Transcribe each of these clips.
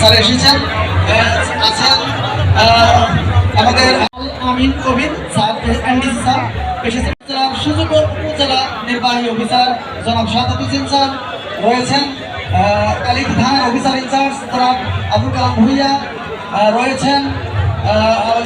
Sir এসেছেন। আছেন আমাদের Al Amin Kabir sir NDC sir, এসেছেন। জেলার সুযোগ উপজেলা নির্বাহী অফিসার জনাব শাহাদ হোসেন স্যার রয়েছেন। কালিক থানার অফিসার ইনচার্জ জনাব আবুল কালাম ভুইয়া রয়েছেন।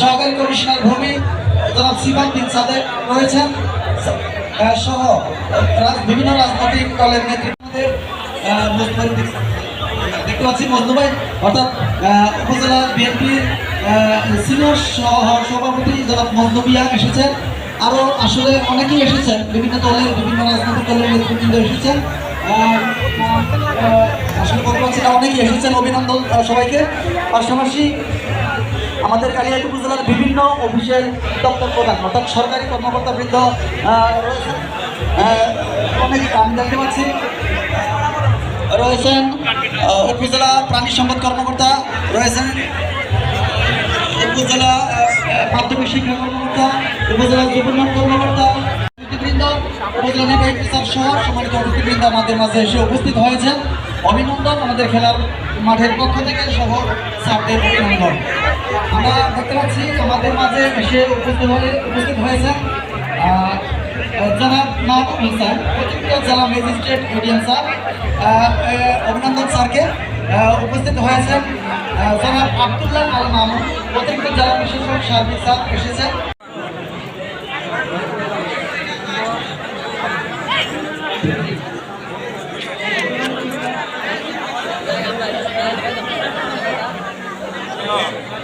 সহকারী কমিশনার ভূমি জনাব সিবান বিন সাদেক রয়েছেন। সহ বিভিন্ন রাজনৈতিক দলের মজলুম দেখতে পাচ্ছি ভাই। অর্থাৎ উপজেলা বিএনপির সিনিয়র সভাপতি জনাব মজলুমিয়া এসেছেন। আরও আসলে অনেকেই এসেছেন। বিভিন্ন দলের, বিভিন্ন রাজনৈতিক দলের নেতৃবৃন্দ এসেছেন। আসলে বলতে পারছি না অনেকেই এসেছেন অভিনন্দন সবাইকে। পাশাপাশি আমাদের কালিয়াটি উপজেলার বিভিন্ন অফিসের দপ্তর প্রধান, অর্থাৎ সরকারি কর্মকর্তা বৃন্দ রয়েছেন। অনেক আমি দেখতে পাচ্ছি। রয়েছেন উপজেলা প্রাণী সম্পদ কর্মকর্তা রয়েছেন। উপজেলা মাধ্যমিক শিক্ষা কর্মকর্তা, উপজেলা যুবনাম কর্মকর্তা উপজেলা নির্বাহী অফিসার সহ সম্মানিত অতিথিবৃন্দ আমাদের মাঝে এসে উপস্থিত হয়েছেন। অভিনন্দন আমাদের খেলার মাঠের পক্ষ থেকে সহ স্যারদের অভিনন্দন। আমরা দেখতে পাচ্ছি আমাদের মাঝে এসে উপস্থিত হয়ে উপস্থিত হয়েছেন। আহ, স্যার। অতিরিক্ত জেলা ম্যাজিস্ট্রেট এডিএম স্যার অভিনন্দন স্যারকে উপস্থিত হয়েছেন। জনাব আবদুল্লাহ আল মামুন অতিরিক্ত জেলা প্রশাসক সার্বিক স্যার এসেছেন। গ্রামে